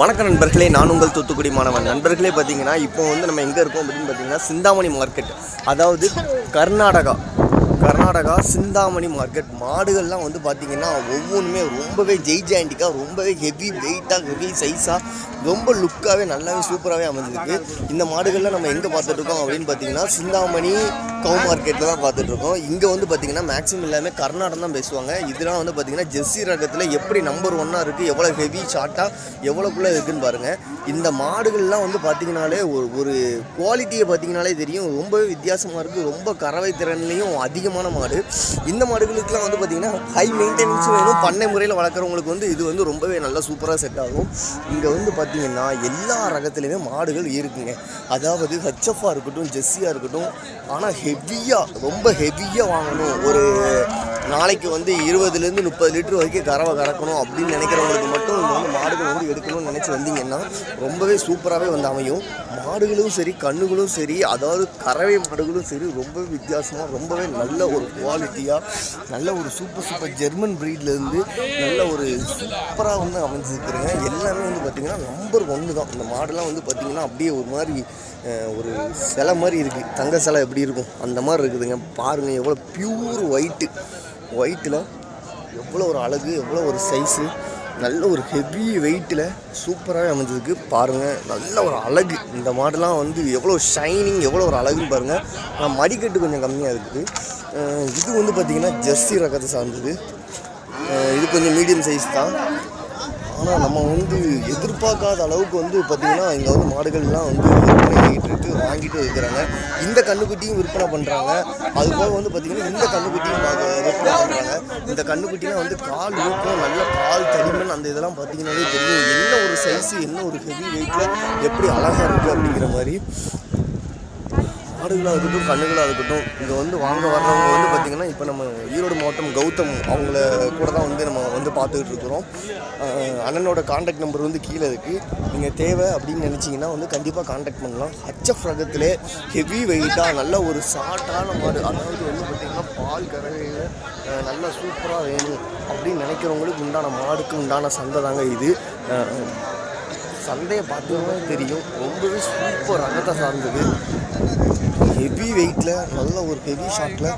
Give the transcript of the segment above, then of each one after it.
வணக்கம் நண்பர்களே நான் உங்கள் தூத்துக்குடி மாணவன். நண்பர்களே பார்த்தீங்கன்னா இப்போ வந்து நம்ம எங்கே இருக்கோம் அப்படின்னு பார்த்தீங்கன்னா சிந்தாமணி மார்க்கெட் அதாவது கர்நாடகா. கர்நாடகா சிந்தாமணி மார்க்கெட் மாடுகள்லாம் வந்து பார்த்திங்கன்னா ஒவ்வொன்றுமே ரொம்பவே ஜெய் ஜாயிண்டிக்காக ரொம்பவே ஹெவி வெயிட்டாக ஹெவி சைஸாக ரொம்ப லுக்காகவே நல்லாவே சூப்பராகவே அமைஞ்சிருக்கு. இந்த மாடுகள்லாம் நம்ம எங்கே பார்த்துட்ருக்கோம் அப்படின்னு பார்த்தீங்கன்னா சிந்தாமணி கவு மார்க்கெட்டில் தான் பார்த்துட்ருக்கோம். இங்கே வந்து பார்த்திங்கன்னா மேக்ஸிமம் எல்லாமே கர்நாடகம் தான் பேசுவாங்க. இதெல்லாம் வந்து பார்த்தீங்கன்னா ஜெர்சி ரகத்தில் எப்படி நம்பர் ஒன்னாக இருக்குது எவ்வளோ ஹெவி ஷார்ட்டாக எவ்வளோக்குள்ளே இருக்குதுன்னு பாருங்கள் இந்த மாடுகள்லாம் வந்து பார்த்திங்கனாலே ஒரு ஒரு குவாலிட்டியை பார்த்தீங்கனாலே தெரியும். ரொம்பவே வித்தியாசமாக இருக்குது ரொம்ப கறவை திறன்லேயும் அதிகமான மாடு. இந்த மாடுகளுக்கெல்லாம் வந்து பார்த்திங்கன்னா ஹை மெயின்டெனன்ஸ் வேணும். பண்ணை முறையில் வளர்க்குறவங்களுக்கு வந்து இது வந்து ரொம்பவே நல்லா சூப்பராக செட் ஆகும். இங்கே வந்து பார்த்திங்கன்னா எல்லா ரகத்துலேயுமே மாடுகள் இருக்குங்க. அதாவது ஹச்எஃப்ஆ இருக்கட்டும் ஜெஸ்ஸியாக இருக்கட்டும் ஆனால் ஹெவியாக ரொம்ப ஹெவியாக வாங்கணும். ஒரு நாளைக்கு வந்து இருபதுலேருந்து முப்பது லிட்டர் வரைக்கும் கறவை கறக்கணும் அப்படின்னு நினைக்கிறவங்களுக்கு மட்டும் இந்த வந்து மாடுகள் வந்து எடுக்கணும்னு நினச்சி வந்தீங்கன்னா ரொம்பவே சூப்பராகவே வந்து அமையும். மாடுகளும் சரி கண்ணுகளும் சரி அதாவது கறவை மாடுகளும் சரி ரொம்பவே வித்தியாசமாக ரொம்பவே நல்ல ஒரு குவாலிட்டியாக நல்ல ஒரு சூப்பர் சூப்பர் ஜெர்மன் ப்ரீட்லேருந்து நல்ல ஒரு சூப்பராக வந்து அமைஞ்சிருக்குறேங்க எல்லாமே வந்து பார்த்திங்கன்னா நம்பர் ஒன்று தான். இந்த மாடெல்லாம் வந்து பார்த்திங்கன்னா அப்படியே ஒரு மாதிரி ஒரு சிலை மாதிரி இருக்குது தங்க சிலை எப்படி இருக்கும்? அந்த மாதிரி இருக்குதுங்க. பாருங்கள் எவ்வளோ ப்யூர் ஒயிட்டு ஒயிட்டில் எவ்வளோ ஒரு அழகு எவ்வளோ ஒரு சைஸு நல்ல ஒரு ஹெவி வெயிட்டில் சூப்பராகவே அமைஞ்சிருக்கு பாருங்கள் நல்ல ஒரு அழகு. இந்த மாடெல்லாம் வந்து எவ்வளோ ஷைனிங் எவ்வளோ ஒரு அழகுன்னு பாருங்கள் ஆனால் மடிக்கட்டு கொஞ்சம் கம்மியாக இருக்குது. இது வந்து பார்த்திங்கன்னா ஜெர்சி ரகத்தை சார்ந்தது. இது கொஞ்சம் மீடியம் சைஸ் தான். ஆனால் நம்ம வந்து எதிர்பார்க்காத அளவுக்கு வந்து பார்த்திங்கன்னா இங்கே வந்து மாடுகள்லாம் வந்து விற்பனை ஆகிட்டு இருக்குது வாங்கிட்டு இருக்கிறாங்க. இந்த கண்ணுக்குட்டியும் விற்பனை பண்ணுறாங்க அது போக வந்து பார்த்திங்கன்னா இந்த கண்ணுக்குட்டியும் விற்பனை பண்ணுறாங்க இந்த கண்ணுக்குட்டிலாம் வந்து கால் ஊக்கம் நல்ல கால் தடிமன் அந்த இதெல்லாம் பார்த்திங்கனாலே தெரியும். என்ன ஒரு சைஸு என்ன ஒரு ஹெவி வெயிட்டில் எப்படி அழகாக இருக்குது அப்படிங்கிற மாதிரி. மாடுகளாக இருக்கட்டும் கண்ணுகளாக இருக்கட்டும் இங்கே வந்து வாங்க வர்றவங்க வந்து பார்த்திங்கன்னா இப்போ நம்ம ஈரோடு மாவட்டம் கௌதம் அவங்கள கூட தான் வந்து நம்ம வந்து பார்த்துக்கிட்டு இருக்கிறோம். அண்ணனோட காண்டாக்ட் நம்பர் வந்து கீழே இருக்குது நீங்கள் தேவை அப்படின்னு நினச்சிங்கன்னா வந்து கண்டிப்பாக காண்டாக்ட் பண்ணலாம். ஹச்எஃப் ரகத்திலே ஹெவி வெயிட்டாக நல்ல ஒரு சாட்டான மாடு. அதாவது வந்து பார்த்திங்கன்னா பால் கறவையில் நல்லா சூப்பராக வேணும் அப்படின்னு நினைக்கிறவங்களுக்கு உண்டான மாடுக்கு உண்டான சந்தை தாங்க இது. சந்தையை பார்த்தீங்கன்னா தெரியும் ரொம்பவே சூப்பர் ரகத்தை சார்ந்தது. ஹெவி வெயிட்டில் நல்ல ஒரு ஹெவி ஷாட்டில்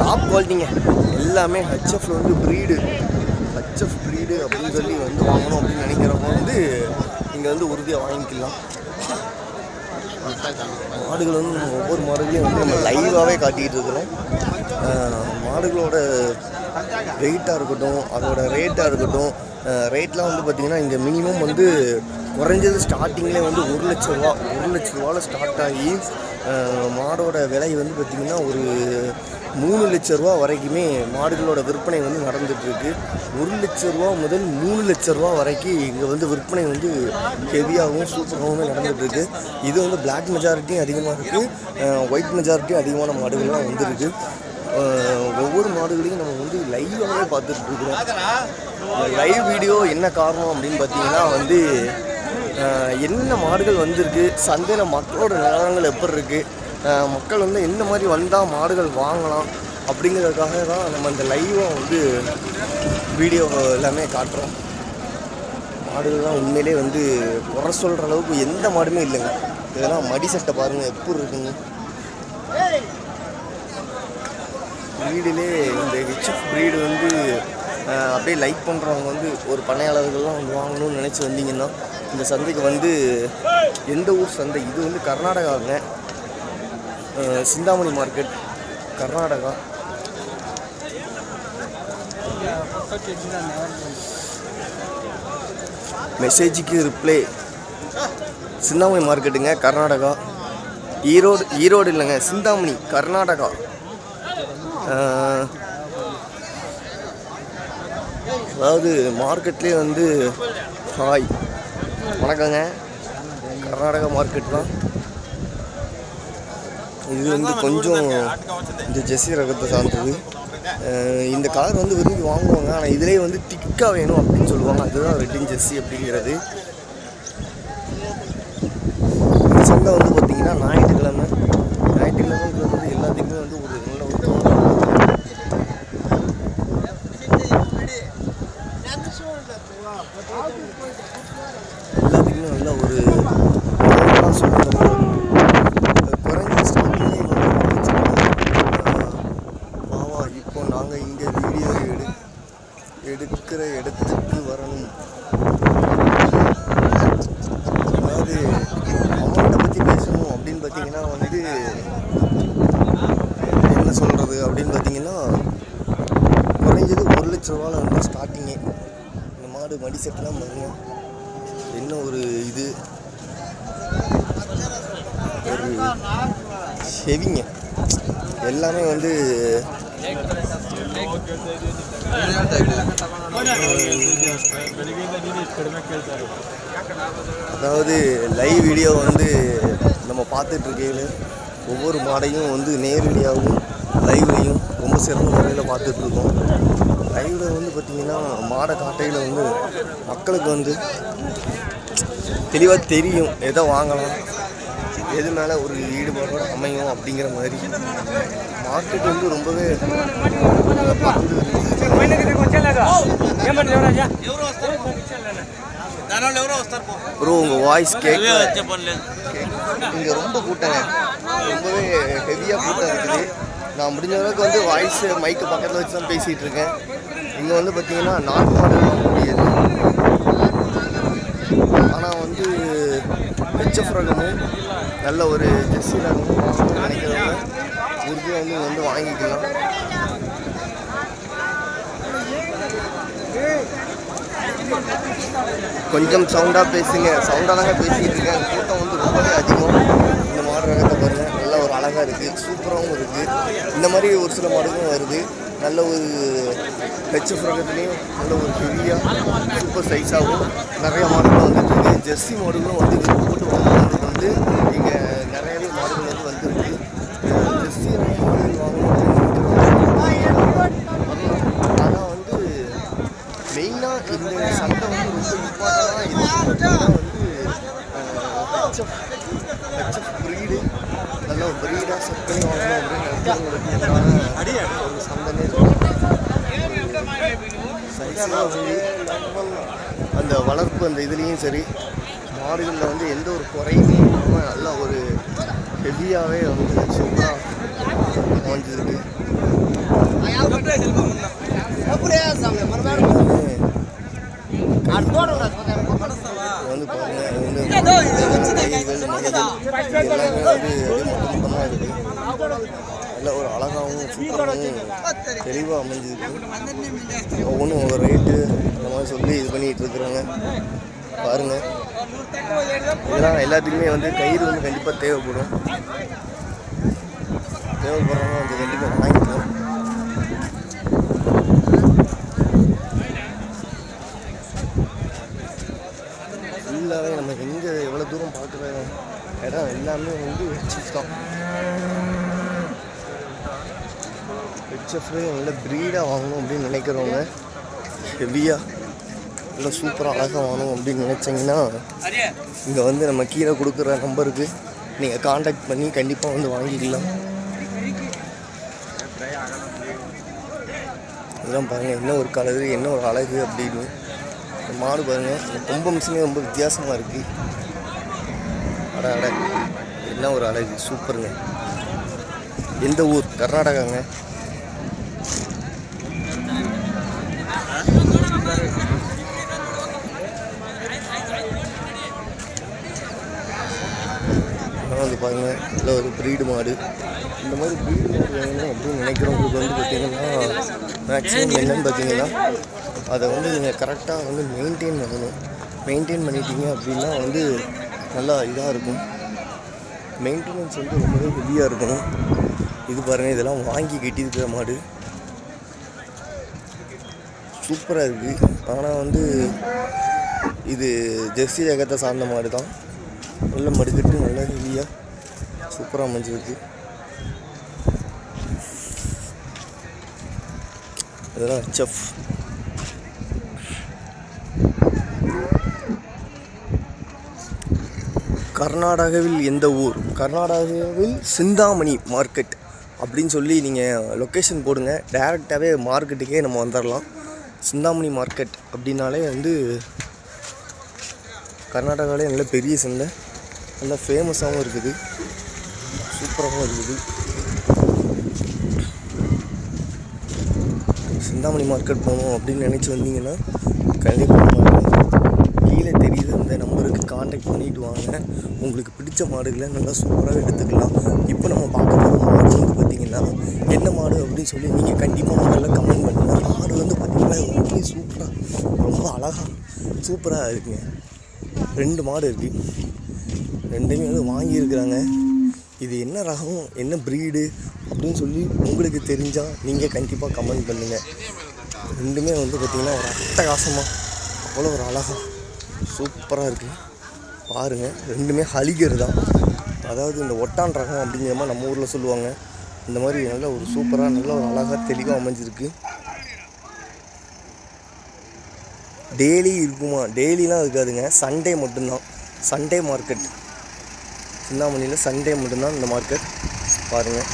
டாப் குவாலிட்டிங்க எல்லாமே ஹச்எஃப்ல வந்து ப்ரீடு ஹச்எஃப் ப்ரீடு அப்படின்னு சொல்லி வந்து வாங்கணும் அப்படின்னு நினைக்கிறவங்க வந்து இங்கே வந்து உறுதியாக வாங்கிக்கலாம். மாடுகள் வந்து நம்ம ஒவ்வொரு மாடுகளையும் வந்து நம்ம லைவாகவே காட்டிக்கிட்டு இருக்கிறோம். மாடுகளோட வெயிட்டாக இருக்கட்டும் அதோட ரேட்டாக இருக்கட்டும் ரேட்லாம் வந்து பார்த்திங்கன்னா இங்கே மினிமம் வந்து குறைஞ்சது ஸ்டார்டிங்லேயே வந்து ஒரு லட்ச ரூபா ஒரு லட்ச ரூபாவில் ஸ்டார்ட் ஆகி மாடோட விலை வந்து பார்த்திங்கன்னா ஒரு மூணு லட்ச ரூபா வரைக்குமே மாடுகளோட விற்பனை வந்து நடந்துகிட்ருக்கு ஒரு லட்ச ரூபா முதல் மூணு லட்ச ரூபா வரைக்கும் இங்கே வந்து விற்பனை வந்து ஹெவியாகவும் சூப்பராகவும் நடந்துகிட்ருக்கு இது வந்து பிளாக் மெஜாரிட்டியும் அதிகமாக இருக்குது ஒயிட் மெஜாரிட்டியும் அதிகமான மாடுகள்லாம் வந்துருக்கு. ஒவ்வொரு மாடுகளையும் நம்ம வந்து லைவாகவே பார்த்துட்டு இருக்கிறோம். லைவ் வீடியோ என்ன காரணம் அப்படின்னு பார்த்தீங்கன்னா வந்து என்ன மாடுகள் வந்திருக்கு சந்தையில் மக்களோட நிலவரங்கள் எப்படி இருக்குது மக்கள் வந்து எந்த மாதிரி வந்தால் மாடுகள் வாங்கலாம் அப்படிங்கிறதுக்காக தான் நம்ம இந்த லைவாக வந்து வீடியோ எல்லாமே காட்டுறோம். மாடுகள்லாம் உண்மையிலே வந்து குறை சொல்கிற அளவுக்கு எந்த மாடுமே இல்லைங்க. இதெல்லாம் மடி சட்டை பாருங்கள் எப்படி இருக்குங்க ப்ரீடிலே இந்த ஹெச்எஃப் ப்ரீடு வந்து அப்படியே லைக் பண்ணுறவங்க வந்து ஒரு பண்ணையாளர்கள்லாம் வந்து வாங்கணும்னு நினச்சி வந்தீங்கன்னா இந்த சந்தைக்கு வந்து எந்த ஊர் சந்தை? இது வந்து கர்நாடகாங்க. சிந்தாமணி மார்க்கெட் கர்நாடகா. மெசேஜுக்கு ரிப்ளை. சிந்தாமணி மார்க்கெட்டுங்க கர்நாடகா. ஈரோடு ஈரோடு இல்லைங்க சிந்தாமணி கர்நாடகா. அதாவது மார்க்கெட்லேயே வந்து ஹாய். வணக்கங்க. கர்நாடகா மார்க்கெட் தான். இது வந்து கொஞ்சம் இந்த ஜெஸ்ஸி ரகத்தை சார்ந்தது. இந்த கலர் வந்து விரும்பி வாங்குவாங்க. ஆனால் இதுலேயே வந்து திக்காக வேணும் அப்படின்னு சொல்லுவாங்க. அதுதான் ரெட்டின் ஜெஸ்ஸி அப்படிங்கிறது. சந்தை வந்து பார்த்திங்கன்னா ஞாயிற்றுக்கிழமை. ஞாயிற்றுக்கிழமைங்கிறது வந்து எல்லாத்துக்குமே வந்து ஒரு நல்ல எல்லாத்துக்குமே நல்ல ஒரு இப்போ நாங்கள் இங்கே வீடியோ எடு எடுக்கிற இடத்துக்கு வரணும். அதாவது அமௌண்ட்டை பற்றி பேசணும் அப்படின்னு பார்த்தீங்கன்னா வந்து என்ன சொல்கிறது அப்படின்னு பார்த்தீங்கன்னா குறைஞ்சது ஒரு லட்ச ரூபாவில் வந்து ஸ்டார்டிங்கே மாடு மடி செட்டெலாம் பாருங்க. என்ன ஒரு இது? ஒரு ஹெவிங்க எல்லாமே வந்து அதாவது லைவ் வீடியோ வந்து நம்ம பார்த்துட்ருக்கையில் ஒவ்வொரு மாடையும் வந்து நேரடியாகவும் லைவ்லையும் ரொம்ப சிறந்த முறையில் பார்த்துட்ருக்கோம். இருக்கோம் வந்து பார்த்திங்கன்னா மாடை காட்டையில் வந்து மக்களுக்கு வந்து தெளிவாக தெரியும் எதை வாங்கலாம் எது மேலே ஒரு ஈடுபாடோடு அமையும் அப்படிங்கிற மாதிரி. மார்க்கெட் வந்து ரொம்பவே ப்ரோ உங்கள் வாய்ஸ் கேட்க இங்கே ரொம்ப கூட்டங்க. ரொம்பவே ஹெவியாக கூட்டம் இருக்குது. நான் முடிஞ்ச அளவுக்கு வந்து வாய்ஸ் மைக்கு பக்கத்தில் வச்சு தான் பேசிகிட்டு இருக்கேன். இங்கே வந்து பார்த்தீங்கன்னா நாட்டு மாடு வாங்கக்கூடியது ஆனால் வந்து ஹெச்எஃப் ரகமும் நல்ல ஒரு ஜெர்சி ரகமும் நினைக்கிறவங்க உறுதியாக வந்து வந்து வாங்கிக்கலாம். கொஞ்சம் சவுண்டாக பேசுங்க. சவுண்டாக தாங்க பேசிக்கிட்டு இருக்கேன். கூட்டம் வந்து ரொம்பவே அதிகம். இந்த மாடு ரகத்தை பாருங்கள் நல்லா அழகாக இருக்குது சூப்பராகவும் இருக்குது இந்த மாதிரி ஒரு சில மாடுகளும் வருது. நல்ல ஒரு ஹெச்எஃப் ரகத்துலேயும் நல்ல ஒரு ஹெவியாக சூப்பர் சைஸாகவும் நிறைய மாடுகள் வந்துட்டுருக்கு. ஜெர்சி மாடுகளும் வந்து போட்டு வாங்குறது வந்து இங்கே நிறையவே மாடுகள் வந்து வந்திருக்கு. ஜெர்சி மாடுகள் வாங்கணும் ஆனால் வந்து மெயினாக இந்த சண்டை வந்து ரொம்ப இம்பார்ட்டண்டாக இருக்குது வந்து ஹெச்எஃப் ஹெச்எஃப் ப்ரீடு நல்ல ஒரு ப்ரீடாக செட் பண்ணி வாங்கணும் அப்படின்னு நினைக்கிறவங்களுக்கு ஒரு சண்டைனே சைஸ்லாம் சரி அந்த வளர்ப்பு அந்த இதுலேயும் சரி மாடுகளில் வந்து எந்த ஒரு குறையுமே இல்லாமல் நல்ல ஒரு ஹெவியாகவே வந்து சூப்பராக அமைஞ்சிருக்கு வந்து பாருங்க இது வந்து கைகள், மணிகள் எல்லாமே வந்து அப்படியே மொத்த மொத்தமாக இருக்கு நல்ல ஒரு அழகாகவும் சூப்பராகவும் தெளிவாக அமைஞ்சிருக்கு. ஒவ்வொன்றும் ஒவ்வொரு ரேட்டு அந்த மாதிரி சொல்லி இது பண்ணிகிட்டு இருக்கிறாங்க. பாருங்கள் இதெல்லாம் எல்லாத்துக்குமே வந்து கயிறு வந்து கண்டிப்பாக தேவைப்படும். தேவைப்படுறவங்க வந்து கண்டிப்பாக வாங்கிக்கலாம். ஃபுல்லாகவே நம்ம எங்கே எவ்வளோ தூரம் பார்க்குற இடம் எல்லாமே வந்து ஹெச்எஃப் தான். ஹெச்எஃப்லேயே நல்ல ப்ரீடாக வாங்கணும் அப்படின்னு நினைக்கிறவங்க ஹெவியாக நல்லா சூப்பராக அழகாக வாங்கணும் அப்படின்னு நினச்சிங்கன்னா இங்கே வந்து நம்ம கீழே கொடுக்குற நம்பருக்கு நீங்கள் காண்டாக்ட் பண்ணி கண்டிப்பாக வந்து வாங்கிக்கலாம். இதெல்லாம் பாருங்கள் என்ன ஒரு கலரு என்ன ஒரு அழகு அப்படின்னு. மாடு பாருங்கள் இந்த கொம்பு மிஷினே ரொம்ப வித்தியாசமாக இருக்குது அட அட என்ன ஒரு அழகு சூப்பருங்க எந்த ஊர்? கர்நாடகாங்க. அதான் வந்து பாருங்க இல்லை ஒரு ப்ரீடு மாடு. இந்த மாதிரி ப்ரீடு மாடு வேணும் அப்படின்னு நினைக்கிறவங்களுக்கு வந்து பார்த்தீங்கன்னா மேக்ஸிமம் என்னன்னு பார்த்தீங்கன்னா அதை வந்து நீங்கள் கரெக்டாக வந்து மெயின்டைன் பண்ணணும். மெயின்டைன் பண்ணிட்டீங்க அப்படின்னா வந்து நல்லா இதாக இருக்கும். மெயின்டெனன்ஸ் வந்து ரொம்பவே ஹெவியாக இருக்கும் இது பாருங்கள் இதெல்லாம் வாங்கி கட்டியிருக்கிற மாடு. சூப்பராக இருக்குது ஆனால் வந்து இது ஜெர்சி ரகத்தை சார்ந்த மாடு தான் நல்ல மடுக்கட்டு நல்ல ஹெவியாக சூப்பராக அமைஞ்சிருக்கு. இதெல்லாம் செஃப் கர்நாடகாவில் எந்த ஊர்? கர்நாடகாவில் சிந்தாமணி மார்க்கெட் அப்படின்னு சொல்லி நீங்கள் லொக்கேஷன் போடுங்க. டேரெக்டாகவே மார்க்கெட்டுக்கே நம்ம வந்துடலாம் சிந்தாமணி மார்க்கெட் அப்படின்னாலே வந்து கர்நாடகாவிலே நல்ல பெரிய சந்தை. நல்லா ஃபேமஸாகவும் இருக்குது. சூப்பராகவும் இருக்குது. சிந்தாமணி மார்க்கெட் போகணும் அப்படின்னு நினச்சி வந்தீங்கன்னா கண்டிப்பாக கீழே தெரியுது அந்த நம்பருக்கு காண்டாக்ட் பண்ணிட்டு வாங்க. உங்களுக்கு பிடிச்ச மாடுகளை நல்லா சூப்பராக எடுத்துக்கலாம். இப்போ நம்ம பார்க்க போகிற மாடு வந்து பார்த்தீங்கன்னா என்ன மாடு அப்படின்னு சொல்லி நீங்கள் கண்டிப்பாக முதல்ல கமெண்ட் பண்ணுங்கள் மாடு வந்து பார்த்திங்கன்னா ரொம்ப சூப்பராக ரொம்ப அழகாக சூப்பராக இருக்குங்க. ரெண்டு மாடு இருக்குது ரெண்டுமே வந்து வாங்கியிருக்கிறாங்க. இது என்ன ரகம் என்ன ப்ரீடு அப்படின்னு சொல்லி உங்களுக்கு தெரிஞ்சால் நீங்கள் கண்டிப்பாக கமெண்ட் பண்ணுங்கள் ரெண்டுமே வந்து பார்த்திங்கன்னா ஒரு அட்டகாசமாக அவ்வளோ ஒரு அழகாக சூப்பராக இருக்குது பாருங்கள் ரெண்டுமே ஹலிகர் தான். அதாவது இந்த ஒட்டான் ரகம் அப்படிங்கிற மாதிரி நம்ம ஊரில் சொல்லுவாங்க. இந்த மாதிரி நல்ல ஒரு சூப்பராக நல்ல ஒரு அழகாக தெளிவாக அமைஞ்சிருக்கு. டெய்லி இருக்குமா? டெய்லிலாம் இருக்காதுங்க. சண்டே மட்டும்தான். சண்டே மார்க்கெட் சிந்தாமணியில் சண்டே மட்டும்தான் இந்த மார்க்கெட் பாருங்கள்